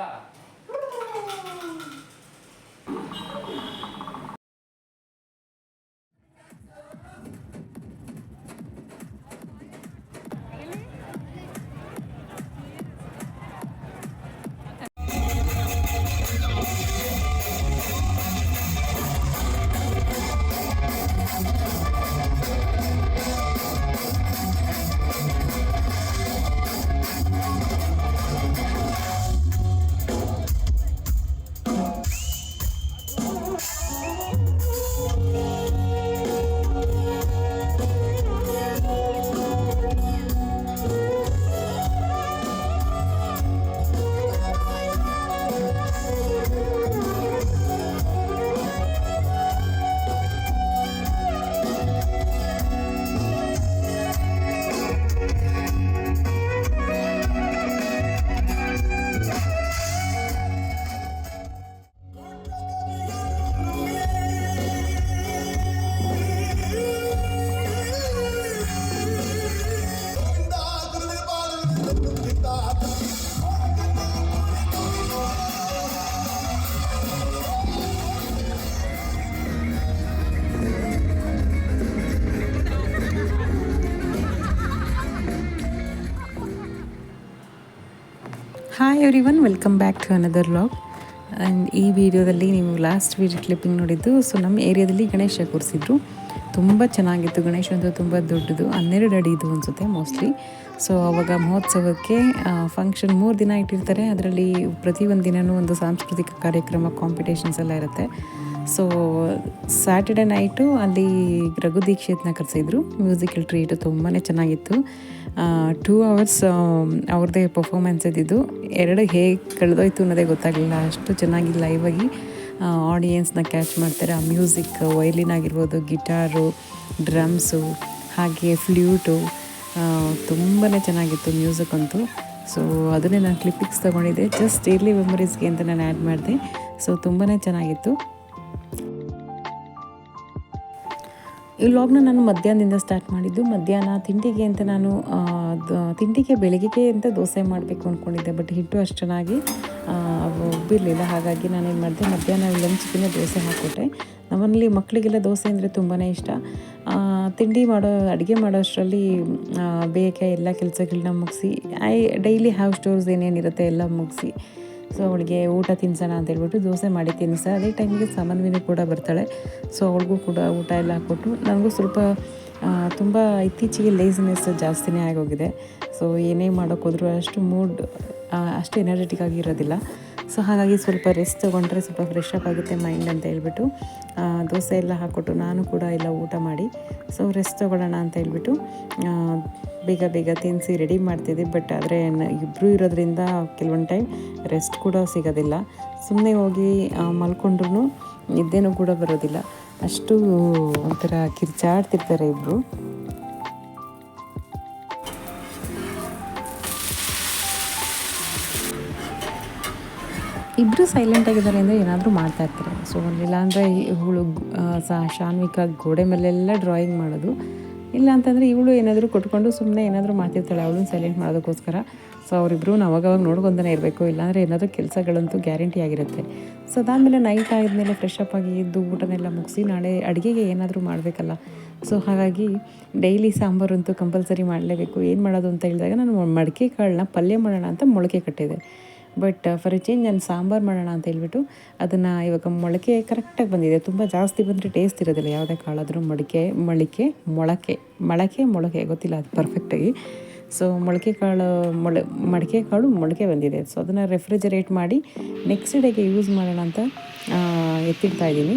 제가 hi everyone welcome back to another vlog and ಈ ವಿಡಿಯೋದಲ್ಲಿ ನೀವು ಲಾಸ್ಟ್ ವೀಡಿಯೋ ಕ್ಲಿಪ್ಪಿಂಗ್ ನೋಡಿದ್ದು ಸೊ ನಮ್ಮ ಏರಿಯಾದಲ್ಲಿ ಗಣೇಶ ಕೂರಿಸಿದ್ರು. ತುಂಬ ಚೆನ್ನಾಗಿತ್ತು ಗಣೇಶ ಅಂತೂ ತುಂಬ ದೊಡ್ಡದು, ಹನ್ನೆರಡು ಅಡಿ ಇದು ಅನಿಸುತ್ತೆ ಮೋಸ್ಟ್ಲಿ ಸೊ ಅವಾಗ ಮಹೋತ್ಸವಕ್ಕೆ ಫಂಕ್ಷನ್ ಮೂರು ದಿನ ಇಟ್ಟಿರ್ತಾರೆ. ಅದರಲ್ಲಿ ಪ್ರತಿಯೊಂದು ದಿನವೂ ಒಂದು ಸಾಂಸ್ಕೃತಿಕ ಕಾರ್ಯಕ್ರಮ ಕಾಂಪಿಟೇಷನ್ಸ್ ಎಲ್ಲ ಇರುತ್ತೆ. ಸೊ ಸ್ಯಾಟರ್ಡೆ ನೈಟು ಅಲ್ಲಿ ರಘು ದೀಕ್ಷಿತ್ನ ಕರೆಸಿದ್ರು. ಮ್ಯೂಸಿಕಲ್ ಟ್ರೀಟು ತುಂಬಾ ಚೆನ್ನಾಗಿತ್ತು. ಟೂ ಅವರ್ಸ್ ಅವ್ರದ್ದೇ ಪರ್ಫಾಮೆನ್ಸ್ ಇದ್ದಿದ್ದು. ಎರಡು ಹೇಗೆ ಕಳೆದೋಯ್ತು ಅನ್ನೋದೇ ಗೊತ್ತಾಗಲಿಲ್ಲ. ಅಷ್ಟು ಚೆನ್ನಾಗಿ ಲೈವಾಗಿ ಆಡಿಯನ್ಸ್ನ ಕ್ಯಾಚ್ ಮಾಡ್ತಾರೆ. ಆ ಮ್ಯೂಸಿಕ್ ವೈಲಿನ್ ಆಗಿರ್ಬೋದು ಗಿಟಾರು ಡ್ರಮ್ಸು ಹಾಗೆ ಫ್ಲ್ಯೂಟು ತುಂಬಾ ಚೆನ್ನಾಗಿತ್ತು ಮ್ಯೂಸಿಕ್ ಅಂತೂ. ಸೊ ಅದನ್ನೇ ನಾನು ಕ್ಲಿಪ್ಪಿಕ್ಸ್ ತೊಗೊಂಡಿದ್ದೆ. ಜಸ್ಟ್ ಇರ್ಲಿ ಮೆಮೊರೀಸ್ಗೆ ಅಂತ ನಾನು ಆ್ಯಡ್ ಮಾಡಿದೆ. ಸೊ ತುಂಬಾ ಚೆನ್ನಾಗಿತ್ತು. ಈ ವ್ಲಾಗ್ನ ನಾನು ಮಧ್ಯಾಹ್ನದಿಂದ ಸ್ಟಾರ್ಟ್ ಮಾಡಿದ್ದು. ಮಧ್ಯಾಹ್ನ ತಿಂಡಿಗೆ ಅಂತ ನಾನು ತಿಂಡಿಗೆ ಬೆಳಗ್ಗೆಗೆ ಅಂತ ದೋಸೆ ಮಾಡಬೇಕು ಅಂದ್ಕೊಂಡಿದ್ದೆ ಬಟ್ ಹಿಟ್ಟು ಅಷ್ಟು ಚೆನ್ನಾಗಿ ಉಬ್ಬಿರಲಿಲ್ಲ. ಹಾಗಾಗಿ ನಾನೇನು ಮಾಡಿದೆ, ಮಧ್ಯಾಹ್ನ ಲಂಚ್ಗೆ ದೋಸೆ ಹಾಕ್ಕೊಟ್ಟೆ. ನಮ್ಮಲ್ಲಿ ಮಕ್ಕಳಿಗೆಲ್ಲ ದೋಸೆ ಅಂದರೆ ತುಂಬಾ ಇಷ್ಟ. ತಿಂಡಿ ಮಾಡೋ, ಅಡುಗೆ ಮಾಡೋಷ್ಟರಲ್ಲಿ ಬೇಗ ಎಲ್ಲ ಕೆಲಸಗಳನ್ನ ಮುಗಿಸಿ, ಐ, ಡೈಲಿ ಹ್ಯಾವ್ ಸ್ಟೋರ್ಸ್ ಏನೇನಿರುತ್ತೆ ಎಲ್ಲ ಮುಗಿಸಿ ಸೊ ಅವಳಿಗೆ ಊಟ ತಿನ್ಸೋಣ ಅಂತ ಹೇಳ್ಬಿಟ್ಟು ದೋಸೆ ಮಾಡಿ ತಿನ್ನಿಸ ಅದೇ ಟೈಮಿಗೆ ಸಮನ್ವಿನಿ ಕೂಡ ಬರ್ತಾಳೆ. ಸೊ ಅವಳಿಗೂ ಕೂಡ ಊಟ ಎಲ್ಲ ಹಾಕ್ಕೊಟ್ಟು ನನಗೂ ಸ್ವಲ್ಪ ತುಂಬ ಇತ್ತೀಚೆಗೆ ಲೇಸಿನೆಸ್ ಜಾಸ್ತಿನೇ ಆಗೋಗಿದೆ ಸೊ ಏನೇ ಮಾಡೋಕ್ಕೋದ್ರೂ ಅಷ್ಟು ಮೂಡ್ ಅಷ್ಟು ಎನರ್ಜೆಟಿಕ್ ಆಗಿರೋದಿಲ್ಲ ಸೊ ಹಾಗಾಗಿ ಸ್ವಲ್ಪ ರೆಸ್ಟ್ ತೊಗೊಂಡ್ರೆ ಸ್ವಲ್ಪ ಫ್ರೆಶ್ ಅಪ್ ಆಗುತ್ತೆ ಮೈಂಡ್ ಅಂತ ಹೇಳ್ಬಿಟ್ಟು ದೋಸೆ ಎಲ್ಲ ಹಾಕ್ಕೊಟ್ಟು ನಾನು ಕೂಡ ಎಲ್ಲ ಊಟ ಮಾಡಿ ಸೊ ರೆಸ್ಟ್ ತೊಗೊಳ್ಳೋಣ ಅಂತ ಹೇಳ್ಬಿಟ್ಟು ಬೇಗ ಬೇಗ ತಿನ್ನಿಸಿ ರೆಡಿ ಮಾಡ್ತಿದ್ದೆ. ಬಟ್ ಆದರೆ ಇಬ್ಬರು ಇರೋದ್ರಿಂದ ಕೆಲವೊಂದು ಟೈಮ್ ರೆಸ್ಟ್ ಕೂಡ ಸಿಗೋದಿಲ್ಲ. ಸುಮ್ಮನೆ ಹೋಗಿ ಮಲ್ಕೊಂಡ್ರೂ ನಿದ್ದೆನೂ ಕೂಡ ಬರೋದಿಲ್ಲ. ಅಷ್ಟು ಒಂಥರ ಕಿರ್ಚಾಡ್ತಿರ್ತಾರೆ ಇಬ್ಬರು ಇಬ್ಬರು ಸೈಲೆಂಟ್ ಆಗಿದ್ದಾರೆ ಅಂದರೆ ಏನಾದರೂ ಮಾಡ್ತಾ ಇರ್ತಾರೆ. ಸೊ ಇಲ್ಲಾಂದರೆ ಇವಳು ಶಾನ್ವಿಕಾ ಗೋಡೆ ಮೇಲೆಲ್ಲ ಡ್ರಾಯಿಂಗ್ ಮಾಡೋದು. ಇಲ್ಲ ಅಂತಂದರೆ ಇವಳು ಏನಾದರೂ ಕೊಟ್ಕೊಂಡು ಸುಮ್ಮನೆ ಏನಾದರೂ ಮಾಡ್ತಿರ್ತಾಳೆ ಅವಳು ಸೈಲೆಂಟ್ ಮಾಡೋದಕ್ಕೋಸ್ಕರ. ಸೊ ಅವರಿಬ್ಬರು ಅವಾಗವಾಗ ನೋಡ್ಕೊತಾನೆ ಇರಬೇಕು. ಇಲ್ಲಾಂದರೆ ಏನಾದರೂ ಕೆಲಸಗಳಂತೂ ಗ್ಯಾರಂಟಿ ಆಗಿರುತ್ತೆ. ಸೊ ಅದಾದಮೇಲೆ ನೈಟ್ ಆದಮೇಲೆ ಫ್ರೆಶ್ ಆಗಿ ಇದ್ದು ಊಟನೆಲ್ಲ ಮುಗಿಸಿ ನಾಳೆ ಅಡುಗೆಗೆ ಏನಾದರೂ ಮಾಡಬೇಕಲ್ಲ. ಸೊ ಹಾಗಾಗಿ ಡೈಲಿ ಸಾಂಬಾರು ಅಂತೂ ಕಂಪಲ್ಸರಿ ಮಾಡಲೇಬೇಕು. ಏನು ಮಾಡೋದು ಅಂತ ಹೇಳಿದಾಗ ನಾನು ಮಡಿಕೆ ಕಾಳನ್ನ ಪಲ್ಯ ಮಾಡೋಣ ಅಂತ ಮೊಳಕೆ ಕಟ್ಟಿದೆ. ಬಟ್ ಫಾರ್ ಎ ಚೇಂಜ್ ನಾನು ಸಾಂಬಾರು ಮಾಡೋಣ ಅಂತ ಹೇಳ್ಬಿಟ್ಟು ಅದನ್ನು ಇವಾಗ ಮೊಳಕೆ ಕರೆಕ್ಟಾಗಿ ಬಂದಿದೆ. ತುಂಬ ಜಾಸ್ತಿ ಬಂದರೆ ಟೇಸ್ಟ್ ಇರೋದಿಲ್ಲ. ಯಾವುದೇ ಕಾಳಾದರೂ ಮೊಳಕೆ ಮೊಳಕೆ ಮೊಳಕೆ ಮೊಳಕೆ ಮೊಳಕೆ, ಗೊತ್ತಿಲ್ಲ ಅದು ಪರ್ಫೆಕ್ಟಾಗಿ ಸೊ ಮೊಳಕೆ ಕಾಳು, ಮೊಳೆ, ಮಡಿಕೆ ಕಾಳು, ಮೊಳಕೆ ಬಂದಿದೆ. ಸೊ ಅದನ್ನು ರೆಫ್ರಿಜರೇಟ್ ಮಾಡಿ ನೆಕ್ಸ್ಟ್ ಡೇಗೆ ಯೂಸ್ ಮಾಡೋಣ ಅಂತ ಎತ್ತಿಡ್ತಾ ಇದ್ದೀನಿ.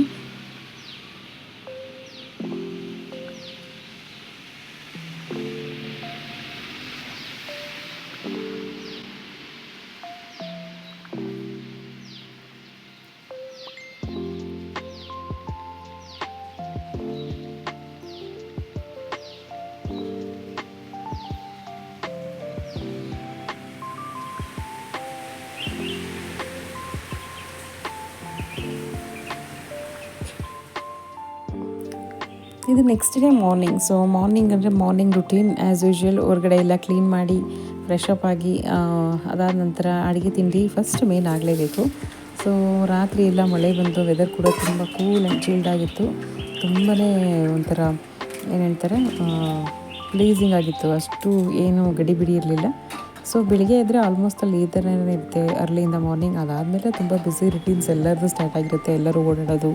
ಇದು next day morning so morning ಅಂದರೆ ಮಾರ್ನಿಂಗ್ ರುಟೀನ್ ಆ್ಯಸ್ ಯೂಶ್ವಲ್ ಹೊರಗಡೆ ಎಲ್ಲ ಕ್ಲೀನ್ ಮಾಡಿ ಫ್ರೆಶ್ ಅಪ್ ಆಗಿ ಅದಾದ ನಂತರ ಅಡುಗೆ ತಿಂಡಿ ಫಸ್ಟ್ ಮೇನ್ ಆಗಲೇಬೇಕು. ಸೊ ರಾತ್ರಿ ಎಲ್ಲ ಮಳೆ ಬಂತು ವೆದರ್ ಕೂಡ ತುಂಬ ಕೂಲ್ ಆ್ಯಂಡ್ ಚೀಲ್ಡ್ ಆಗಿತ್ತು. ತುಂಬಾ ಒಂಥರ, ಏನು ಹೇಳ್ತಾರೆ ಪ್ಲೀಸಿಂಗ್ ಆಗಿತ್ತು. ಅಷ್ಟು ಏನು ಗಡಿಬಿಡಿ ಇರಲಿಲ್ಲ. ಸೊ ಬೆಳಿಗ್ಗೆ ಇದ್ದರೆ ಆಲ್ಮೋಸ್ಟ್ ಅಲ್ಲಿ ಈ ಥರನೇ ಇರುತ್ತೆ. ಅರ್ಲಿಯಿಂದ ಮಾರ್ನಿಂಗ್ ಅದಾದಮೇಲೆ ತುಂಬ ಬ್ಯುಸಿ ರುಟೀನ್ಸ್ ಎಲ್ಲರದ್ದು ಸ್ಟಾರ್ಟ್ ಆಗಿರುತ್ತೆ. ಎಲ್ಲರೂ ಓಡಾಡೋದು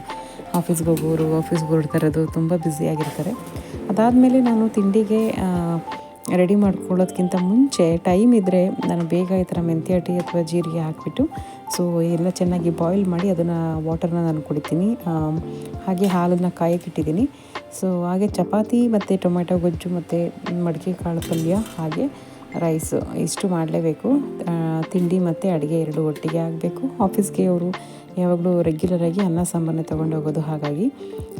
ಆಫೀಸ್ಗೆ ಹೋಗೋರು ಆಫೀಸ್ಗೆ ಹೊರಡ್ತಾ ಇರೋದು ತುಂಬ ಬ್ಯುಸಿಯಾಗಿರ್ತಾರೆ ಅದಾದಮೇಲೆ ನಾನು ತಿಂಡಿಗೆ ರೆಡಿ ಮಾಡ್ಕೊಳ್ಳೋದಕ್ಕಿಂತ ಮುಂಚೆ ಟೈಮ್ ಇದ್ದರೆ ನಾನು ಬೇಗ ಈ ಥರ ಮೆಂತ್ಯ ಟೀ ಅಥವಾ ಜೀರಿಗೆ ಹಾಕಿಬಿಟ್ಟು ಸೊ ಎಲ್ಲ ಚೆನ್ನಾಗಿ ಬಾಯ್ಲ್ ಮಾಡಿ ಅದನ್ನು ವಾಟರ್ನ ನಾನು ಕುಡಿತೀನಿ. ಹಾಗೆ ಹಾಲನ್ನು ಕಾಯಕ್ಕಿಟ್ಟಿದ್ದೀನಿ ಸೊ ಹಾಗೆ ಚಪಾತಿ ಮತ್ತು ಟೊಮೆಟೊ ಗೊಜ್ಜು ಮತ್ತು ಮಡಿಕೆ ಕಾಳು ಪಲ್ಯ ಹಾಗೆ ರೈಸ್ ಇಷ್ಟು ಮಾಡಲೇಬೇಕು. ತಿಂಡಿ ಮತ್ತು ಅಡುಗೆ ಎರಡು ಒಟ್ಟಿಗೆ ಆಗಬೇಕು. ಆಫೀಸ್ಗೆ ಅವರು ಯಾವಾಗಲೂ ರೆಗ್ಯುಲರಾಗಿ ಅನ್ನ ಸಾಂಬಾರನ್ನ ತೊಗೊಂಡು ಹೋಗೋದು ಹಾಗಾಗಿ.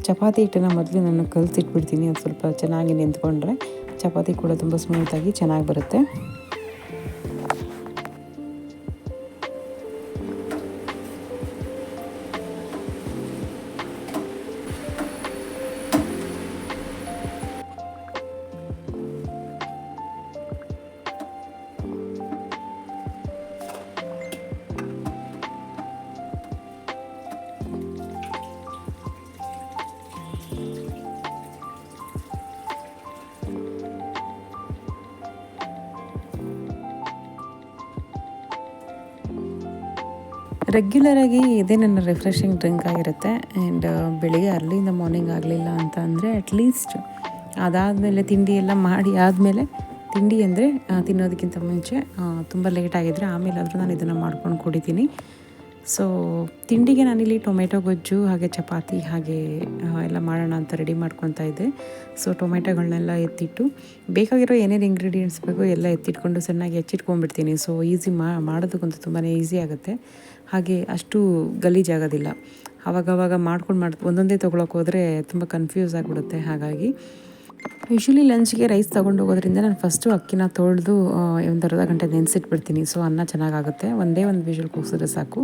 ಚಪಾತಿ ಹಿಟ್ಟನ್ನು ಮೊದಲು ನಾನು ಕಲಸಿಟ್ಬಿಡ್ತೀನಿ. ಅದು ಸ್ವಲ್ಪ ಚೆನ್ನಾಗಿ ನಿಂತ್ಕೊಂಡ್ರೆ ಚಪಾತಿ ಕೂಡ ತುಂಬ ಸ್ಮೂತಾಗಿ ಚೆನ್ನಾಗಿ ಬರುತ್ತೆ. ರೆಗ್ಯುಲರಾಗಿ ಇದೇ ನನ್ನ ರಿಫ್ರೆಶಿಂಗ್ ಡ್ರಿಂಕ್ ಆಗಿರುತ್ತೆ. ಆ್ಯಂಡ್ ಬೆಳಿಗ್ಗೆ ಅರ್ಲಿಂದ ಮಾರ್ನಿಂಗ್ ಆಗಲಿಲ್ಲ ಅಂತ ಅಂದರೆ ಅಟ್ಲೀಸ್ಟ್ ಅದಾದಮೇಲೆ ತಿಂಡಿ ಎಲ್ಲ ಮಾಡಿ ಆದಮೇಲೆ ತಿಂಡಿ ಅಂದರೆ ತಿನ್ನೋದಕ್ಕಿಂತ ಮುಂಚೆ ತುಂಬ ಲೇಟ್ ಆಗಿದ್ದರೆ ಆಮೇಲಾದರೂ ನಾನು ಇದನ್ನು ಮಾಡ್ಕೊಂಡು ಕುಡಿತೀನಿ. ಸೊ ತಿಂಡಿಗೆ ನಾನಿಲ್ಲಿ ಟೊಮೆಟೊ ಗೊಜ್ಜು, ಹಾಗೆ ಚಪಾತಿ, ಹಾಗೆ ಎಲ್ಲ ಮಾಡೋಣ ಅಂತ ರೆಡಿ ಮಾಡ್ಕೊತಾ ಇದ್ದೆ. ಸೊ ಟೊಮೆಟೊಗಳನ್ನೆಲ್ಲ ಎತ್ತಿಟ್ಟು ಬೇಕಾಗಿರೋ ಏನೇನು ಇಂಗ್ರೀಡಿಯೆಂಟ್ಸ್ ಬೇಕು ಎಲ್ಲ ಎತ್ತಿಟ್ಕೊಂಡು ಸಣ್ಣಾಗಿ ಹೆಚ್ಚಿಟ್ಕೊಂಡ್ಬಿಡ್ತೀನಿ ಸೊ ಈಸಿ ಮಾಡೋದಕ್ಕಂತೂ ತುಂಬಾ ಈಸಿ ಆಗುತ್ತೆ. ಹಾಗೆ ಅಷ್ಟು ಗಲೀಜಾಗೋದಿಲ್ಲ ಆವಾಗವಾಗ ಮಾಡ್ಕೊಂಡು ಮಾಡಿ ಒಂದೊಂದೇ ತೊಗೊಳಕ್ಕೆ ಹೋದರೆ ತುಂಬ ಕನ್ಫ್ಯೂಸ್ ಆಗಿಬಿಡುತ್ತೆ. ಹಾಗಾಗಿ ಯೂಶ್ವಲಿ ಲಂಚ್ಗೆ ರೈಸ್ ತೊಗೊಂಡು ಹೋಗೋದ್ರಿಂದ ನಾನು ಫಸ್ಟು ಅಕ್ಕಿನ ತೊಳೆದು ಒಂದು ಅರ್ಧ ಗಂಟೆ ನೆನೆಸಿಟ್ಬಿಡ್ತೀನಿ. ಸೊ ಅನ್ನ ಚೆನ್ನಾಗಾಗುತ್ತೆ. ಒಂದೇ ಒಂದು ವಿಷಲ್ ಕೂಗಿಸಿದ್ರೆ ಸಾಕು.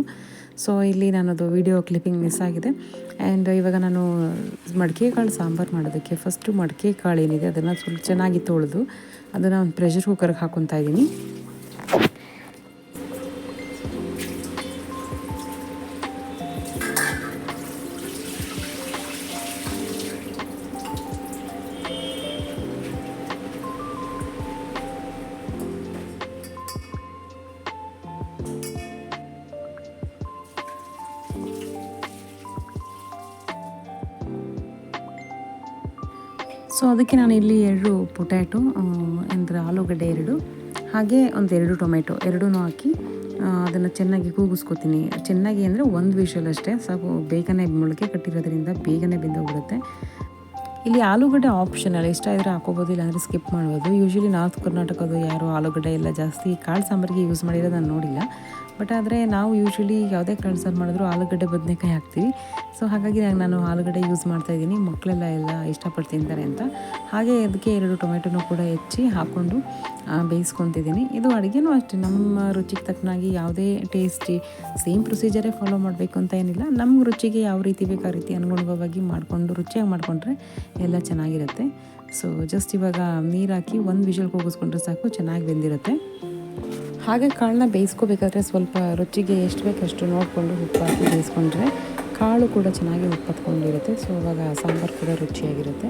ಸೊ ಇಲ್ಲಿ ನಾನದು ವಿಡಿಯೋ ಕ್ಲಿಪ್ಪಿಂಗ್ ಮಿಸ್ ಆಗಿದೆ. ಆ್ಯಂಡ್ ಇವಾಗ ನಾನು ಮಡಿಕೆ ಕಾಳು, ಸಾಂಬಾರು ಮಾಡೋದಕ್ಕೆ ಫಸ್ಟು ಮಡಿಕೆ ಕಾಳು ಏನಿದೆ, ಅದನ್ನು ಸ್ವಲ್ಪ ಚೆನ್ನಾಗಿ ತೊಳೆದು, ಅದನ್ನು ಒಂದು ಪ್ರೆಷರ್ ಕುಕ್ಕರ್ಗೆ ಹಾಕ್ಕೊತಾ ಇದ್ದೀನಿ ಅದಕ್ಕೆ ನಾನು ಇಲ್ಲಿ ಎರಡು ಪೊಟ್ಯಾಟೊ ಅಂದರೆ ಆಲೂಗಡ್ಡೆ ಎರಡು, ಹಾಗೆ ಒಂದು ಎರಡು ಟೊಮೆಟೊ ಎರಡೂ ಹಾಕಿ ಅದನ್ನು ಚೆನ್ನಾಗಿ ಕೂಗಿಸ್ಕೊತೀನಿ. ಚೆನ್ನಾಗಿ ಅಂದರೆ ಒಂದು ವಿಷಲ್ ಅಷ್ಟೇ. ಸಾಕು, ಬೇಗನೆ ಮೊಳಕೆ ಕಟ್ಟಿರೋದ್ರಿಂದ ಬೇಗನೆ ಬೆಂದೋಗ್ಬಿಡುತ್ತೆ. ಇಲ್ಲಿ ಆಲೂಗಡ್ಡೆ ಆಪ್ಷನಲ್ ಇಷ್ಟ ಇದ್ದರೆ ಹಾಕೋಬೋದು, ಇಲ್ಲಾಂದರೆ ಸ್ಕಿಪ್ ಮಾಡ್ಬೋದು. ಯೂಶ್ವಲಿ ನಾರ್ತ್ ಕರ್ನಾಟಕದ್ದು ಯಾರು ಆಲೂಗಡ್ಡೆ ಎಲ್ಲ ಜಾಸ್ತಿ ಕಾಳು ಸಾಂಬಾರಿಗೆ ಯೂಸ್ ಮಾಡಿರೋದು ನಾನು ನೋಡಿಲ್ಲ. ಬಟ್ ಆದರೆ ನಾವು ಯೂಶ್ವಲಿ ಯಾವುದೇ ಕಾಳು ಸಾರು ಮಾಡಿದ್ರು ಆಲೂಗಡ್ಡೆ ಬದನೆಕಾಯಿ ಹಾಕ್ತೀವಿ. ಸೊ ಹಾಗಾಗಿ ನಾನು ಆಲೂಗಡ್ಡೆ ಯೂಸ್ ಮಾಡ್ತಾಯಿದ್ದೀನಿ ಮಕ್ಕಳೆಲ್ಲ ಎಲ್ಲ ಇಷ್ಟಪಟ್ಟು ತಿಂತಾರೆ ಅಂತ. ಹಾಗೆ ಅದಕ್ಕೆ ಎರಡು ಟೊಮೆಟೊನೂ ಕೂಡ ಹೆಚ್ಚಿ ಹಾಕ್ಕೊಂಡು ಬೇಯಿಸ್ಕೊತಿದ್ದೀನಿ. ಇದು ಅಡುಗೆನೂ ಅಷ್ಟೇ. ನಮ್ಮ ರುಚಿಗೆ ತಕ್ಕನಾಗಿ ಯಾವುದೇ ಟೇಸ್ಟಿ ಸೇಮ್ ಪ್ರೊಸೀಜರೇ ಫಾಲೋ ಮಾಡಬೇಕು ಅಂತ ಏನಿಲ್ಲ. ನಮ್ಮ ರುಚಿಗೆ ಯಾವ ರೀತಿ ಬೇಕು ರೀತಿ ಅನುಗುಣವಾಗಿ ಮಾಡಿಕೊಂಡು, ರುಚಿಯಾಗಿ ಮಾಡಿಕೊಂಡ್ರೆ ಎಲ್ಲ ಚೆನ್ನಾಗಿರುತ್ತೆ. ಸೊ ಜಸ್ಟ್ ಇವಾಗ ನೀರು ಹಾಕಿ ಒಂದು ವಿಷಲ್ ಕೂಗಿಸ್ಕೊಂಡ್ರೆ ಸಾಕು, ಚೆನ್ನಾಗಿ ಬೆಂದಿರುತ್ತೆ. ಹಾಗೆ ಕಾಳನ್ನ ಬೇಯಿಸ್ಕೋಬೇಕಾದ್ರೆ ಸ್ವಲ್ಪ ರುಚಿಗೆ ಎಷ್ಟು ಬೇಕು ಅಷ್ಟು ನೋಡಿಕೊಂಡು ಉಪ್ಪು ಬೇಯಿಸ್ಕೊಂಡ್ರೆ ಕಾಳು ಕೂಡ ಚೆನ್ನಾಗಿ ಉಪ್ಪತ್ಕೊಂಡಿರುತ್ತೆ. ಸೊ, ಇವಾಗ ಸಾಂಬಾರು ಕೂಡ ರುಚಿಯಾಗಿರುತ್ತೆ.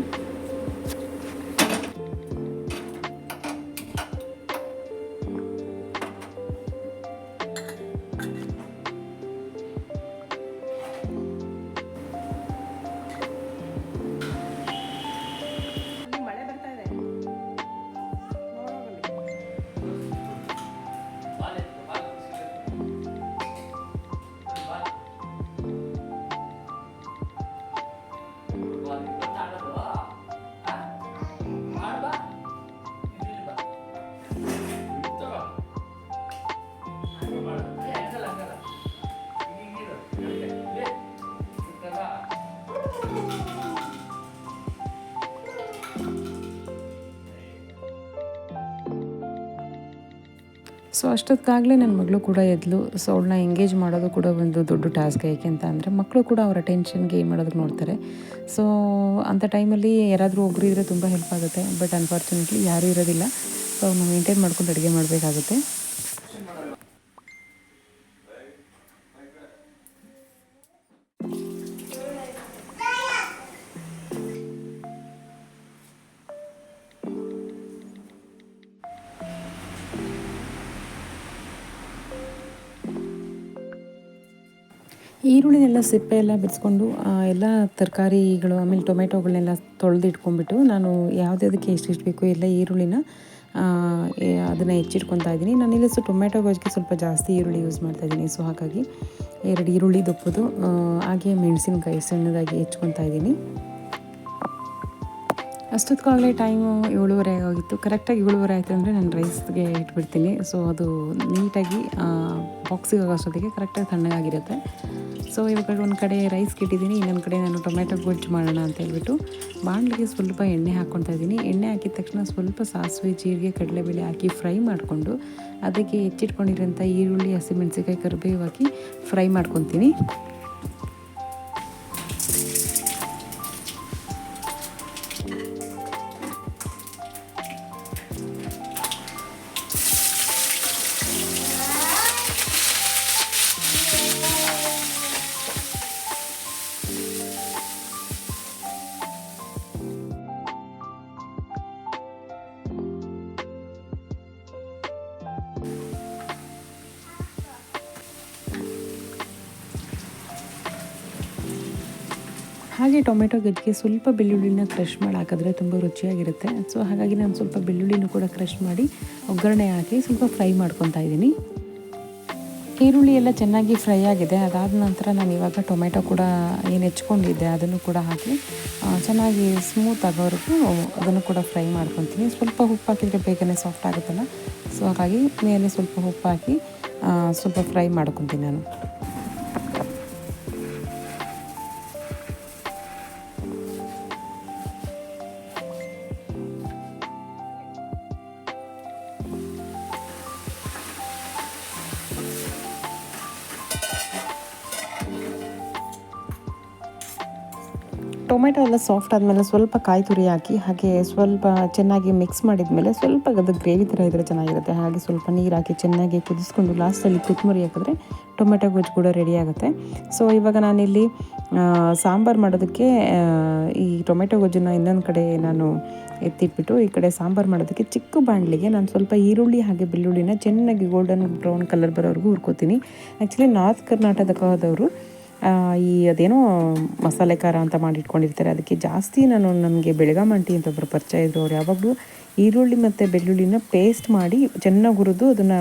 ಸೊ ಅಷ್ಟೊತ್ತಿಗಾಗಲೇ ನನ್ನ ಮಗಳು ಕೂಡ ಎದ್ಲು. ಸೊ ಅವಳನ್ನ ಎಂಗೇಜ್ ಮಾಡೋದು ಕೂಡ ಒಂದು ದೊಡ್ಡ ಟಾಸ್ಕ್ ಯಾಕೆ ಅಂತ ಅಂದರೆ ಮಕ್ಕಳು ಕೂಡ ಅವರ ಅಟೆನ್ಷನ್ಗೆ ಏನು ಮಾಡೋದಕ್ಕೆ ನೋಡ್ತಾರೆ. ಸೊ ಅಂಥ ಟೈಮಲ್ಲಿ ಯಾರಾದರೂ ಒಬ್ಬರು ಇದ್ದರೆ ತುಂಬ ಹೆಲ್ಪ್ ಆಗುತ್ತೆ. ಬಟ್ ಅನ್ಫಾರ್ಚುನೇಟ್ಲಿ ಯಾರೂ ಇರೋದಿಲ್ಲ. ಸೊ ಅವ್ರನ್ನ ಮೇಂಟೈನ್ ಮಾಡ್ಕೊಂಡು ಅಡುಗೆ ಮಾಡಬೇಕಾಗುತ್ತೆ. ಈರುಳ್ಳಿನೆಲ್ಲ ಸಿಪ್ಪೆ ಎಲ್ಲ ಬಿಡಿಸ್ಕೊಂಡು ಎಲ್ಲ ತರಕಾರಿಗಳು, ಆಮೇಲೆ ಟೊಮೆಟೊಗಳನ್ನೆಲ್ಲ ತೊಳೆದು ಇಟ್ಕೊಂಡ್ಬಿಟ್ಟು ನಾನು ಯಾವುದ್ಯಾವುದಕ್ಕೆ ಎಷ್ಟೆಷ್ಟು ಬೇಕು ಎಲ್ಲ ಈರುಳ್ಳಿನ ಅದನ್ನು ಹೆಚ್ಚಿಟ್ಕೊತಾ ಇದ್ದೀನಿ. ನಾನಿಲ್ಲಿ ಸೊ ಟೊಮೆಟೊ ಗೊಜ್ಜಿಗೆ ಸ್ವಲ್ಪ ಜಾಸ್ತಿ ಈರುಳ್ಳಿ ಯೂಸ್ ಮಾಡ್ತಾ ಇದ್ದೀನಿ. ಸೊ ಹಾಗಾಗಿ ಎರಡು ಈರುಳ್ಳಿ ದಪ್ಪದು ಹಾಗೆ ಮೆಣಸಿನ್ಕಾಯಿ ಸಣ್ಣದಾಗಿ ಹೆಚ್ಕೊತಾ ಇದ್ದೀನಿ. ಅಷ್ಟೊತ್ತಿಗಾಗಲೇ ಟೈಮು ಏಳುವರೆ ಆಗೋಗಿತ್ತು ಕರೆಕ್ಟಾಗಿ ಏಳುವರೆ ಆಯಿತು ಅಂದರೆ ನಾನು ರೈಸ್ಗೆ ಇಟ್ಬಿಡ್ತೀನಿ. ಸೊ ಅದು ನೀಟಾಗಿ ಬಾಕ್ಸಿಗೆ ಆಗೋಷ್ಟೊತ್ತಿಗೆ ಕರೆಕ್ಟಾಗಿ ತಣ್ಣಗಾಗಿರುತ್ತೆ. ಸೊ ಇವಾಗ ಒಂದು ಕಡೆ ರೈಸ್ಗೆ ಇಟ್ಟಿದ್ದೀನಿ ಇನ್ನೊಂದು ಕಡೆ ನಾನು ಟೊಮೆಟೊ ಗೊಜ್ಜು ಮಾಡೋಣ ಅಂತ ಹೇಳ್ಬಿಟ್ಟು ಬಾಣಲಿಗೆ ಸ್ವಲ್ಪ ಎಣ್ಣೆ ಹಾಕ್ಕೊತಾ ಇದ್ದೀನಿ. ಎಣ್ಣೆ ಹಾಕಿದ ತಕ್ಷಣ ಸ್ವಲ್ಪ ಸಾಸಿವೆ, ಜೀರಿಗೆ, ಕಡಲೆಬೇಳೆ ಹಾಕಿ ಫ್ರೈ ಮಾಡಿಕೊಂಡು ಅದಕ್ಕೆ ಹೆಚ್ಚಿಟ್ಕೊಂಡಿರೋಂಥ ಈರುಳ್ಳಿ ಹಸಿಮೆಣಸಿಕಾಯಿ ಕರಿಬೇವು ಹಾಕಿ ಫ್ರೈ ಮಾಡ್ಕೊತೀನಿ ಹಾಗೆ ಟೊಮೆಟೊ ಗಜ್ಜಿಗೆ ಸ್ವಲ್ಪ ಬೆಳ್ಳುಳ್ಳಿನ ಕ್ರಷ್ ಮಾಡಿ ಹಾಕಿದ್ರೆ ತುಂಬ ರುಚಿಯಾಗಿರುತ್ತೆ. ಸೊ ಹಾಗಾಗಿ ನಾನು ಸ್ವಲ್ಪ ಬೆಳ್ಳುಳ್ಳಿನೂ ಕೂಡ ಕ್ರಷ್ ಮಾಡಿ ಒಗ್ಗರಣೆ ಹಾಕಿ ಸ್ವಲ್ಪ ಫ್ರೈ ಮಾಡ್ಕೊತಾ ಇದ್ದೀನಿ. ಈರುಳ್ಳಿ ಎಲ್ಲ ಚೆನ್ನಾಗಿ ಫ್ರೈ ಆಗಿದೆ. ಅದಾದ ನಂತರ ನಾನು ಇವಾಗ ಟೊಮೆಟೊ ಕೂಡ ಏನು ಹೆಚ್ಕೊಂಡಿದ್ದೆ ಅದನ್ನು ಕೂಡ ಹಾಕಿ ಚೆನ್ನಾಗಿ ಸ್ಮೂತ್ ಆಗೋವರೆಗೂ ಅದನ್ನು ಕೂಡ ಫ್ರೈ ಮಾಡ್ಕೊತೀನಿ. ಸ್ವಲ್ಪ ಉಪ್ಪು ಹಾಕಿದರೆ ಬೇಗನೆ ಸಾಫ್ಟ್ ಆಗುತ್ತಲ್ಲ? ಸೊ ಹಾಗಾಗಿ ಮೇಲೆ ಸ್ವಲ್ಪ ಉಪ್ಪು ಹಾಕಿ ಸ್ವಲ್ಪ ಫ್ರೈ ಮಾಡ್ಕೊತೀನಿ ನಾನು. ಟೊಮೆಟೊ ಎಲ್ಲ ಸಾಫ್ಟ್ ಆದಮೇಲೆ ಸ್ವಲ್ಪ ಕಾಯಿ ತುರಿ ಹಾಕಿ, ಹಾಗೆ ಸ್ವಲ್ಪ ಚೆನ್ನಾಗಿ ಮಿಕ್ಸ್ ಮಾಡಿದ ಮೇಲೆ ಸ್ವಲ್ಪ ಅದು ಗ್ರೇವಿ ಥರ ಇದ್ದರೆ ಚೆನ್ನಾಗಿರುತ್ತೆ. ಹಾಗೆ ಸ್ವಲ್ಪ ನೀರು ಹಾಕಿ ಚೆನ್ನಾಗಿ ಕುದಿಸ್ಕೊಂಡು ಲಾಸ್ಟಲ್ಲಿ ಕೊತ್ತಂಬರಿ ಹಾಕಿದ್ರೆ ಟೊಮೆಟೊ ಗೊಜ್ಜು ಕೂಡ ರೆಡಿ ಆಗುತ್ತೆ. ಸೊ ಇವಾಗ ನಾನಿಲ್ಲಿ ಸಾಂಬಾರು ಮಾಡೋದಕ್ಕೆ ಈ ಟೊಮೆಟೊ ಗೊಜ್ಜನ್ನ ಇನ್ನೊಂದು ಕಡೆ ನಾನು ಎತ್ತಿಟ್ಬಿಟ್ಟು ಈ ಕಡೆ ಸಾಂಬಾರು ಮಾಡೋದಕ್ಕೆ ಚಿಕ್ಕ ಬಾಣಲಿಗೆ ನಾನು ಸ್ವಲ್ಪ ಈರುಳ್ಳಿ ಹಾಗೆ ಬೆಳ್ಳುಳ್ಳಿನ ಚೆನ್ನಾಗಿ ಗೋಲ್ಡನ್ ಬ್ರೌನ್ ಕಲರ್ ಬರೋವರೆಗೂ ಹುರ್ಕೋತೀನಿ. ಆ್ಯಕ್ಚುಲಿ ನಾರ್ತ್ ಕರ್ನಾಟಕದವರು ಈ ಅದೇನೋ ಮಸಾಲೆ ಖಾರ ಅಂತ ಮಾಡಿಟ್ಕೊಂಡಿರ್ತಾರೆ. ಅದಕ್ಕೆ ಜಾಸ್ತಿ ನಾನು ನನಗೆ ಬೆಳಗಾಮಂಟಿ ಅಂತ ಒಬ್ಬರು ಪರಿಚಯ ಇದ್ದರು ಅವ್ರು ಯಾವಾಗಲೂ ಈರುಳ್ಳಿ ಮತ್ತು ಬೆಳ್ಳುಳ್ಳಿನ ಪೇಸ್ಟ್ ಮಾಡಿ ಚೆನ್ನಾಗಿ ಹುರಿದು ಅದನ್ನು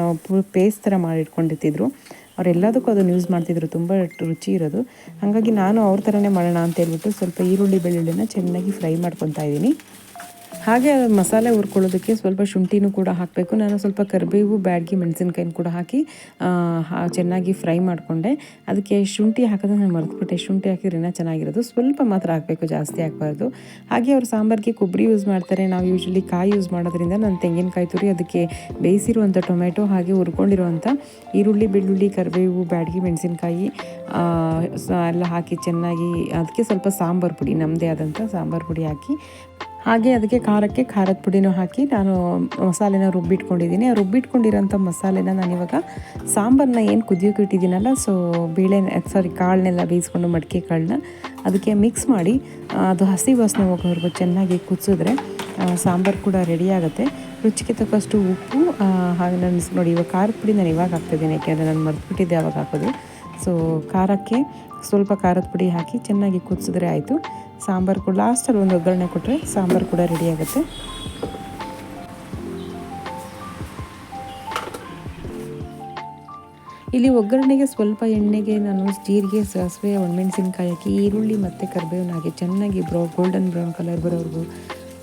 ಪೇಸ್ಟ್ ಥರ ಮಾಡಿಟ್ಕೊಂಡಿರ್ತಿದ್ರು. ಅವರೆಲ್ಲದಕ್ಕೂ ಅದನ್ನು ಯೂಸ್ ಮಾಡ್ತಿದ್ರು. ತುಂಬ ರುಚಿ ಇರೋದು. ಹಾಗಾಗಿ ನಾನು ಅವ್ರ ಥರನೇ ಮಾಡೋಣ ಅಂತ ಹೇಳ್ಬಿಟ್ಟು ಸ್ವಲ್ಪ ಈರುಳ್ಳಿ ಬೆಳ್ಳುಳ್ಳಿನ ಚೆನ್ನಾಗಿ ಫ್ರೈ ಮಾಡ್ಕೊತಾ ಇದ್ದೀನಿ. ಹಾಗೆ ಮಸಾಲೆ ಹುರ್ಕೊಳ್ಳೋದಕ್ಕೆ ಸ್ವಲ್ಪ ಶುಂಠಿನೂ ಕೂಡ ಹಾಕಬೇಕು. ನಾನು ಸ್ವಲ್ಪ ಕರಿಬೇವು, ಬ್ಯಾಡ್ಗಿ, ಮೆಣಸಿನ್ಕಾಯಿನ ಕೂಡ ಹಾಕಿ ಚೆನ್ನಾಗಿ ಫ್ರೈ ಮಾಡಿಕೊಂಡೆ. ಅದಕ್ಕೆ ಶುಂಠಿ ಹಾಕೋದನ್ನು ನಾನು ಮರೆತುಬಿಟ್ಟೆ. ಶುಂಠಿ ಹಾಕಿದ್ರೆ ಚೆನ್ನಾಗಿರೋದು. ಸ್ವಲ್ಪ ಮಾತ್ರ ಹಾಕಬೇಕು, ಜಾಸ್ತಿ ಹಾಕಬಾರ್ದು. ಹಾಗೆ ಅವ್ರು ಸಾಂಬಾರಿಗೆ ಕೊಬ್ಬರಿ ಯೂಸ್ ಮಾಡ್ತಾರೆ. ನಾವು ಯೂಶ್ವಲಿ ಕಾಯಿ ಯೂಸ್ ಮಾಡೋದ್ರಿಂದ ನಾನು ತೆಂಗಿನಕಾಯಿ ತುರಿ, ಅದಕ್ಕೆ ಬೇಯಿಸಿರುವಂಥ ಟೊಮೆಟೊ ಹಾಗೆ ಹುರ್ಕೊಂಡಿರುವಂಥ ಈರುಳ್ಳಿ, ಬೆಳ್ಳುಳ್ಳಿ, ಕರಿಬೇವು, ಬ್ಯಾಡ್ಗಿ, ಮೆಣಸಿನ್ಕಾಯಿ ಎಲ್ಲ ಹಾಕಿ ಚೆನ್ನಾಗಿ, ಅದಕ್ಕೆ ಸ್ವಲ್ಪ ಸಾಂಬಾರು ಪುಡಿ ನಮ್ಮದೇ ಆದಂಥ ಸಾಂಬಾರು ಪುಡಿ ಹಾಕಿ ಹಾಗೆ ಅದಕ್ಕೆ ಖಾರಕ್ಕೆ ಖಾರದ ಪುಡಿನೂ ಹಾಕಿ ನಾನು ಮಸಾಲೆನ ರುಬ್ಬಿಟ್ಕೊಂಡಿದ್ದೀನಿ. ಆ ರುಬ್ಬಿಟ್ಕೊಂಡಿರೋಂಥ ಮಸಾಲೆನ ನಾನಿವಾಗ ಸಾಂಬಾರನ್ನ ಏನು ಕುದಿಯೋಕೆ ಇಟ್ಟಿದ್ದೀನಲ್ಲ ಸೊ ಬೇಳೆ ಸಾರಿ ಕಾಳನ್ನೆಲ್ಲ ಬೇಯಿಸ್ಕೊಂಡು ಮಡಿಕೆ ಕಾಳನ್ನ ಅದಕ್ಕೆ ಮಿಕ್ಸ್ ಮಾಡಿ ಅದು ಹಸಿ ವಾಸನೆ ಹೋಗೋವರೆಗೂ ಚೆನ್ನಾಗಿ ಕುದಿಸಿದ್ರೆ ಸಾಂಬಾರು ಕೂಡ ರೆಡಿ ಆಗುತ್ತೆ. ರುಚಿಗೆ ತಕ್ಕಷ್ಟು ಉಪ್ಪು ಹಾಗೆ ನಾನು ನೋಡಿ ಇವಾಗ ಖಾರದ ಪುಡಿ ನಾನು ಇವಾಗ ಹಾಕ್ತಿದ್ದೀನಿ ಯಾಕೆಂದರೆ ನಾನು ಮರೆತುಬಿಟ್ಟಿದ್ದೆ ಅವಾಗ ಹಾಕೋದು. ಸೊ ಖಾರಕ್ಕೆ ಸ್ವಲ್ಪ ಖಾರದ ಪುಡಿ ಹಾಕಿ ಚೆನ್ನಾಗಿ ಕುದಿಸಿದ್ರೆ ಆಯಿತು. ಸಾಂಬಾರು ಕೂಡ ಲಾಸ್ಟಲ್ಲಿ ಒಂದು ಒಗ್ಗರಣೆ ಕೊಟ್ಟರೆ ಸಾಂಬಾರು ಕೂಡ ರೆಡಿ ಆಗುತ್ತೆ. ಇಲ್ಲಿ ಒಗ್ಗರಣೆಗೆ ಸ್ವಲ್ಪ ಎಣ್ಣೆಗೆ ನಾನು ಜೀರಿಗೆ, ಸಾಸಿವೆ, ಒಣಮೆಣಸಿನ್ಕಾಯಿ ಹಾಕಿ, ಈರುಳ್ಳಿ ಮತ್ತು ಕರಿಬೇವನ್ನ ಹಾಕಿ ಚೆನ್ನಾಗಿ ಬ್ರೌ ಗೋಲ್ಡನ್ ಬ್ರೌನ್ ಕಲರ್ ಬರೋವರೆಗೂ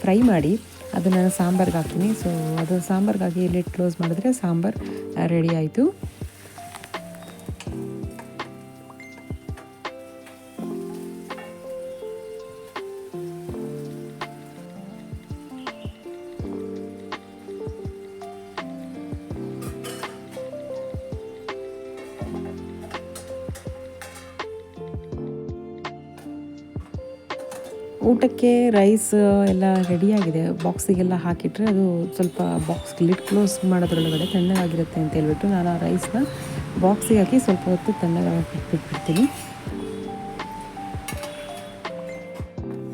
ಫ್ರೈ ಮಾಡಿ ಅದನ್ನು ಸಾಂಬಾರ್ಗೆ ಹಾಕ್ತೀನಿ. ಸೊ ಅದು ಸಾಂಬಾರ್ಗಾಗಿ ಇಲ್ಲಿ ಕ್ಲೋಸ್ ಮಾಡಿದ್ರೆ ಸಾಂಬಾರು ರೆಡಿ ಆಯಿತು. ಊಟಕ್ಕೆ ರೈಸ್ ಎಲ್ಲ ರೆಡಿಯಾಗಿದೆ ಬಾಕ್ಸಿಗೆಲ್ಲ ಹಾಕಿಟ್ರೆ ಅದು ಸ್ವಲ್ಪ ಬಾಕ್ಸ್ ಲಿಡ್ ಕ್ಲೋಸ್ ಮಾಡೋದ್ರೊಳಗಡೆ ತಣ್ಣಗಾಗಿರುತ್ತೆ ಅಂತ ಹೇಳ್ಬಿಟ್ಟು ನಾನು ಆ ರೈಸ್ನ ಬಾಕ್ಸಿಗೆ ಹಾಕಿ ಸ್ವಲ್ಪ ಹೊತ್ತು ತಣ್ಣಗಾಗಿ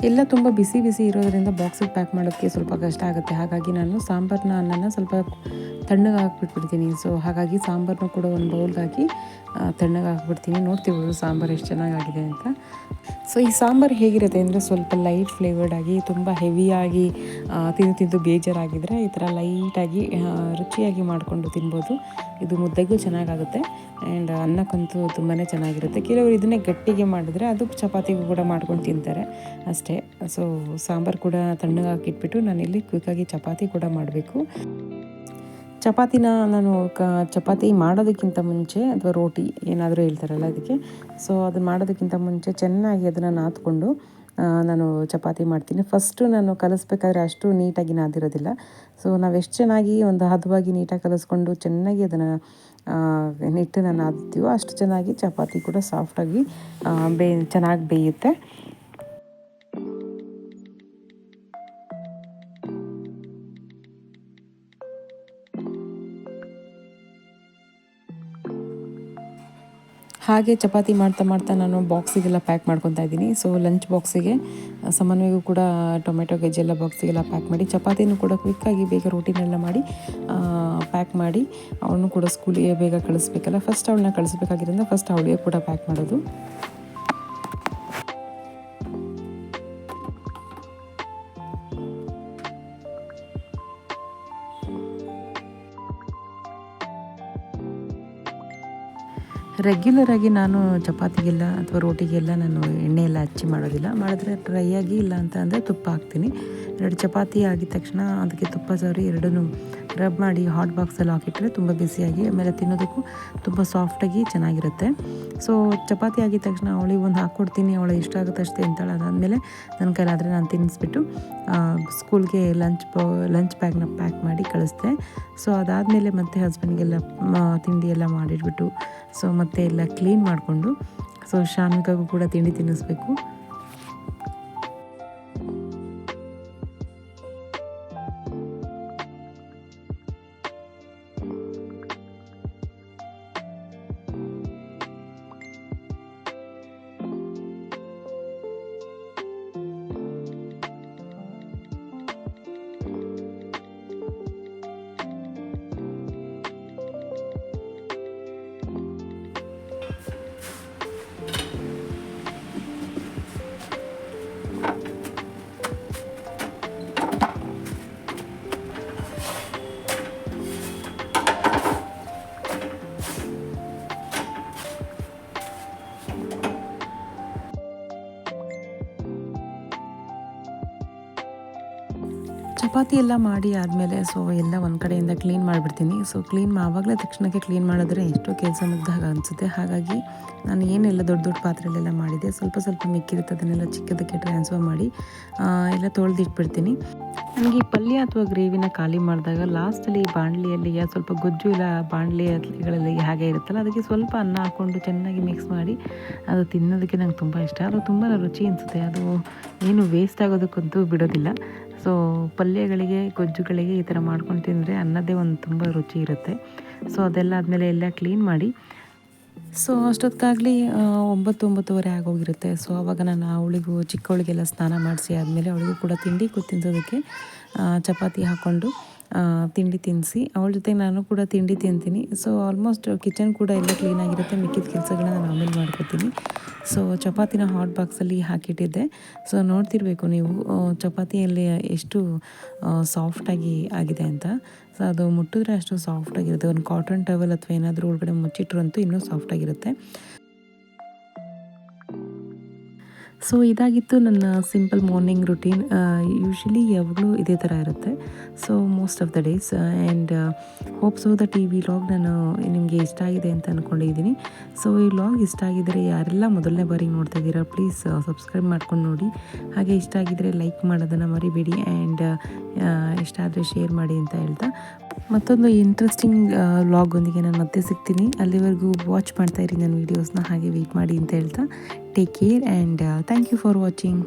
ಎಲ್ಲ ತುಂಬ ಬಿಸಿ ಬಿಸಿ ಇರೋದರಿಂದ ಬಾಕ್ಸಿಗೆ ಪ್ಯಾಕ್ ಮಾಡೋಕ್ಕೆ ಸ್ವಲ್ಪ ಕಷ್ಟ ಆಗುತ್ತೆ. ಹಾಗಾಗಿ ನಾನು ಸಾಂಬಾರನ್ನ ಅನ್ನನ ಸ್ವಲ್ಪ ತಣ್ಣಗೆ ಹಾಕ್ಬಿಟ್ಬಿಡ್ತೀನಿ ಸೊ ಹಾಗಾಗಿ ಸಾಂಬಾರನ್ನ ಕೂಡ ಒಂದು ಬೌಲ್ಗೆ ಹಾಕಿ ತಣ್ಣಗೆ ಹಾಕ್ಬಿಡ್ತೀನಿ ನೋಡ್ತೀವಿ ಸಾಂಬಾರು ಎಷ್ಟು ಚೆನ್ನಾಗಾಗಿದೆ ಅಂತ. ಸೊ ಈ ಸಾಂಬಾರು ಹೇಗಿರುತ್ತೆ ಅಂದರೆ ಸ್ವಲ್ಪ ಲೈಟ್ ಫ್ಲೇವರ್ಡ್ ಆಗಿ, ತುಂಬ ಹೆವಿಯಾಗಿ ತಿಂದು ತಿಂದು ಬೇಜಾರಾಗಿದ್ದರೆ ಈ ಥರ ಲೈಟಾಗಿ ರುಚಿಯಾಗಿ ಮಾಡಿಕೊಂಡು ತಿನ್ಬೋದು. ಇದು ಮುದ್ದೆಗೂ ಚೆನ್ನಾಗಾಗುತ್ತೆ. ಆ್ಯಂಡ್ ಅನ್ನಕ್ಕಂತೂ ತುಂಬಾ ಚೆನ್ನಾಗಿರುತ್ತೆ. ಕೆಲವರು ಇದನ್ನೇ ಗಟ್ಟಿಗೆ ಮಾಡಿದ್ರೆ ಅದು ಚಪಾತಿಗೂ ಕೂಡ ಮಾಡ್ಕೊಂಡು ತಿಂತಾರೆ ಅಷ್ಟೇ. ಸೊ ಸಾಂಬಾರು ಕೂಡ ತಣ್ಣಗೆ ಹಾಕಿಟ್ಬಿಟ್ಟು ನಾನಿಲ್ಲಿ ಕ್ವಿಕ್ಕಾಗಿ ಚಪಾತಿ ಕೂಡ ಮಾಡಬೇಕು. ಚಪಾತಿನ ನಾನು ಕ ಚಪಾತಿ ಮಾಡೋದಕ್ಕಿಂತ ಮುಂಚೆ ಅಥವಾ ರೋಟಿ ಏನಾದರೂ ಹೇಳ್ತಾರಲ್ಲ ಅದಕ್ಕೆ. ಸೊ ಅದನ್ನು ಮಾಡೋದಕ್ಕಿಂತ ಮುಂಚೆ ಚೆನ್ನಾಗಿ ಅದನ್ನು ನಾದ್ಕೊಂಡು ನಾನು ಚಪಾತಿ ಮಾಡ್ತೀನಿ. ಫಸ್ಟು ನಾನು ಕಲಿಸ್ಬೇಕಾದ್ರೆ ಅಷ್ಟು ನೀಟಾಗಿ ನಾದಿರೋದಿಲ್ಲ. ಸೊ ನಾವು ಎಷ್ಟು ಚೆನ್ನಾಗಿ ಒಂದು ಹದವಾಗಿ ನೀಟಾಗಿ ಕಲಿಸ್ಕೊಂಡು ಚೆನ್ನಾಗಿ ಅದನ್ನು ನಾನು ನಾದ್ತೀವೋ ಅಷ್ಟು ಚೆನ್ನಾಗಿ ಚಪಾತಿ ಕೂಡ ಸಾಫ್ಟಾಗಿ ಬೇ, ಚೆನ್ನಾಗಿ ಬೇಯುತ್ತೆ. ಹಾಗೆ ಚಪಾತಿ ಮಾಡ್ತಾ ಮಾಡ್ತಾ ನಾನು ಬಾಕ್ಸಿಗೆಲ್ಲ ಪ್ಯಾಕ್ ಮಾಡ್ಕೊತಾ ಇದ್ದೀನಿ. ಸೊ ಲಂಚ್ ಬಾಕ್ಸಿಗೆ ಸಾಮಾನ್ಯವಾಗೂ ಕೂಡ ಟೊಮೆಟೊ ಗೆಜ್ಜೆಲ್ಲ ಬಾಕ್ಸಿಗೆಲ್ಲ ಪ್ಯಾಕ್ ಮಾಡಿ, ಚಪಾತಿನೂ ಕೂಡ ಕ್ವಿಕ್ಕಾಗಿ ಬೇಗ ರೋಟಿನೆಲ್ಲ ಮಾಡಿ ಪ್ಯಾಕ್ ಮಾಡಿ ಅವಳನ್ನು ಕೂಡ ಸ್ಕೂಲಿಗೆ ಬೇಗ ಕಳಿಸ್ಬೇಕಲ್ಲ. ಫಸ್ಟ್ ಅವಳನ್ನ ಕಳಿಸ್ಬೇಕಾಗಿರೋದ್ರಿಂದ ಫಸ್ಟ್ ಅವಳಿಗೆ ಕೂಡ ಪ್ಯಾಕ್ ಮಾಡೋದು. ರೆಗ್ಯುಲರಾಗಿ ನಾನು ಚಪಾತಿಗೆಲ್ಲ ಅಥವಾ ರೋಟಿಗೆಲ್ಲ ನಾನು ಎಣ್ಣೆ ಎಲ್ಲ ಹಚ್ಚಿ ಮಾಡೋದಿಲ್ಲ. ಮಾಡಿದ್ರೆ ಡ್ರೈ ಆಗಿ ಇಲ್ಲ ಅಂತ ಅಂದರೆ ತುಪ್ಪ ಹಾಕ್ತೀನಿ. ಎರಡು ಚಪಾತಿ ಆಗಿದ ತಕ್ಷಣ ಅದಕ್ಕೆ ತುಪ್ಪ ಸವರಿ ಎರಡನ್ನು ರಬ್ ಮಾಡಿ ಹಾಟ್ ಬಾಕ್ಸಲ್ಲಿ ಹಾಕಿಟ್ರೆ ತುಂಬ ಬಿಸಿಯಾಗಿ, ಆಮೇಲೆ ತಿನ್ನೋದಕ್ಕೂ ತುಂಬ ಸಾಫ್ಟಾಗಿ ಚೆನ್ನಾಗಿರುತ್ತೆ. ಸೊ ಚಪಾತಿ ಆಗಿದ ತಕ್ಷಣ ಅವಳಿಗೆ ಒಂದು ಹಾಕ್ಕೊಡ್ತೀನಿ ಅವಳು ಇಷ್ಟ ಆಗುತ್ತೆ ಅಷ್ಟೇ ಅಂತಾಳೆ. ಅದಾದಮೇಲೆ ನನ್ನ ಕೈಲಾದರೆ ನಾನು ತಿನ್ನಿಸ್ಬಿಟ್ಟು ಸ್ಕೂಲ್ಗೆ ಲಂಚ್ ಲಂಚ್ ಬ್ಯಾಗ್ನ ಪ್ಯಾಕ್ ಮಾಡಿ ಕಳಿಸ್ದೆ. ಸೊ ಅದಾದಮೇಲೆ ಮತ್ತೆ ಹಸ್ಬೆಂಡ್ಗೆಲ್ಲ ತಿಂಡಿ ಎಲ್ಲ ಮಾಡಿಟ್ಬಿಟ್ಟು ಸೊ ಮತ್ತೆ ಎಲ್ಲ ಕ್ಲೀನ್ ಮಾಡಿಕೊಂಡು ಸೊ ಶಾನ್ವಿಕಾಗೂ ಕೂಡ ತಿಂಡಿ ತಿನ್ನಿಸ್ಬೇಕು ಚಪಾತಿ ಎಲ್ಲ ಮಾಡಿ ಆದಮೇಲೆ ಸೊ ಎಲ್ಲ ಒಂದು ಕಡೆಯಿಂದ ಕ್ಲೀನ್ ಮಾಡಿಬಿಡ್ತೀನಿ. ಸೊ ಕ್ಲೀನ್ ಆವಾಗಲೇ ತಕ್ಷಣಕ್ಕೆ ಕ್ಲೀನ್ ಮಾಡಿದ್ರೆ ಎಷ್ಟೋ ಕೆಲಸ ಮುಗ್ದಾಗ ಅನಿಸುತ್ತೆ. ಹಾಗಾಗಿ ನಾನು ಏನೆಲ್ಲ ದೊಡ್ಡ ದೊಡ್ಡ ಪಾತ್ರೆಲ್ಲೆಲ್ಲ ಮಾಡಿದೆ, ಸ್ವಲ್ಪ ಸ್ವಲ್ಪ ಮಿಕ್ಕಿರುತ್ತೆ, ಅದನ್ನೆಲ್ಲ ಚಿಕ್ಕದಕ್ಕೆ ಟ್ರಾನ್ಸ್ಫರ್ ಮಾಡಿ ಎಲ್ಲ ತೊಳೆದಿಟ್ಬಿಡ್ತೀನಿ. ನನಗೆ ಈ ಪಲ್ಯ ಅಥವಾ ಗ್ರೇವಿನ ಖಾಲಿ ಮಾಡಿದಾಗ ಲಾಸ್ಟಲ್ಲಿ ಬಾಣಲಿಯಲ್ಲಿ ಸ್ವಲ್ಪ ಗೊಜ್ಜು ಇಲ್ಲ ಬಾಣಲಿಗಳಲ್ಲಿ ಹಾಗೆ ಇರುತ್ತಲ್ಲ, ಅದಕ್ಕೆ ಸ್ವಲ್ಪ ಅನ್ನ ಹಾಕ್ಕೊಂಡು ಚೆನ್ನಾಗಿ ಮಿಕ್ಸ್ ಮಾಡಿ ಅದು ತಿನ್ನೋದಕ್ಕೆ ನಂಗೆ ತುಂಬ ಇಷ್ಟ. ಅದು ತುಂಬ ರುಚಿ ಅನಿಸುತ್ತೆ. ಅದು ಏನು ವೇಸ್ಟ್ ಆಗೋದಕ್ಕಂತೂ ಬಿಡೋದಿಲ್ಲ. ಸೊ ಪಲ್ಯಗಳಿಗೆ, ಗೊಜ್ಜುಗಳಿಗೆ ಈ ಥರ ಮಾಡ್ಕೊಂಡು ತಿಂದರೆ ಅನ್ನದೇ ಒಂದು ತುಂಬ ರುಚಿ ಇರುತ್ತೆ. ಸೊ ಅದೆಲ್ಲ ಆದಮೇಲೆ ಎಲ್ಲ ಕ್ಲೀನ್ ಮಾಡಿ. ಸೊ ಅಷ್ಟೊತ್ತಾಗಲಿ ಒಂಬತ್ತು, ಒಂಬತ್ತುವರೆ ಆಗೋಗಿರುತ್ತೆ. ಸೊ ಆವಾಗ ನಾನು ಅವಳಿಗೂ, ಚಿಕ್ಕವಳಿಗೆಲ್ಲ ಸ್ನಾನ ಮಾಡಿಸಿ ಆದಮೇಲೆ ಅವಳಿಗೂ ಕೂಡ ತಿಂಡಿ ಕೂತಿಂದೋದಕ್ಕೆ ಚಪಾತಿ ಹಾಕ್ಕೊಂಡು ತಿಂಡಿ ತಿನ್ನಿಸಿ ಅವಳ ಜೊತೆ ನಾನು ಕೂಡ ತಿಂಡಿ ತಿಂತೀನಿ. ಸೊ ಆಲ್ಮೋಸ್ಟ್ ಕಿಚನ್ ಕೂಡ ಎಲ್ಲ ಕ್ಲೀನಾಗಿರುತ್ತೆ ಮಿಕ್ಕಿದ ಕೆಲಸಗಳನ್ನ ನಾನು ಆಮೇಲೆ ಮಾಡ್ಕೋತೀನಿ. ಸೊ ಚಪಾತಿನ ಹಾಟ್ ಬಾಕ್ಸಲ್ಲಿ ಹಾಕಿಟ್ಟಿದ್ದೆ. ಸೊ ನೋಡ್ತಿರ್ಬೇಕು ನೀವು ಚಪಾತಿಯಲ್ಲಿ ಎಷ್ಟು ಸಾಫ್ಟಾಗಿ ಆಗಿದೆ ಅಂತ. ಸೊ ಅದು ಮುಟ್ಟಿದ್ರೆ ಅಷ್ಟು ಸಾಫ್ಟಾಗಿರುತ್ತೆ ಒಂದು ಕಾಟನ್ ಟವೆಲ್ ಅಥವಾ ಏನಾದರೂ ಒಳಗಡೆ ಮುಚ್ಚಿಟ್ರಂತೂ ಇನ್ನೂ ಸಾಫ್ಟಾಗಿರುತ್ತೆ ಸೊ ಇದಾಗಿತ್ತು ನನ್ನ ಸಿಂಪಲ್ ಮಾರ್ನಿಂಗ್ ರುಟೀನ್ ಯೂಶ್ವಲಿ ಯಾವಾಗಲೂ ಇದೇ ಥರ ಇರುತ್ತೆ. So most of the days and hope so that ಈ ವಿಲಾಗ್ ನಾನು ನಿಮಗೆ ಇಷ್ಟ ಆಗಿದೆ ಅಂತ ಅಂದ್ಕೊಂಡಿದ್ದೀನಿ ಸೊ ಈ ವ್ಲಾಗ್ ಇಷ್ಟ ಆಗಿದ್ದರೆ ಯಾರೆಲ್ಲ ಮೊದಲನೇ ಬಾರಿಗೆ ನೋಡ್ತಾ ಇದ್ದೀರಾ ಪ್ಲೀಸ್ ಸಬ್ಸ್ಕ್ರೈಬ್ ಮಾಡ್ಕೊಂಡು ನೋಡಿ. ಹಾಗೆ ಇಷ್ಟ ಆಗಿದ್ದರೆ ಲೈಕ್ ಮಾಡೋದನ್ನು ಮರಿಬೇಡಿ ಆ್ಯಂಡ್ ಇಷ್ಟ ಆದರೆ ಶೇರ್ ಮಾಡಿ ಅಂತ ಹೇಳ್ತಾ. ಮತ್ತೊಂದು ಇಂಟ್ರೆಸ್ಟಿಂಗ್ ವ್ಲಾಗೊಂದಿಗೆ ನಾನು ಮತ್ತೆ ಸಿಗ್ತೀನಿ. ಅಲ್ಲಿವರೆಗೂ ವಾಚ್ ಮಾಡ್ತಾ ಇರಿ ನನ್ನ ವೀಡಿಯೋಸ್ನ ಹಾಗೆ ವೆಯ್ಟ್ ಮಾಡಿ ಅಂತ ಹೇಳ್ತಾ take care and thank you for watching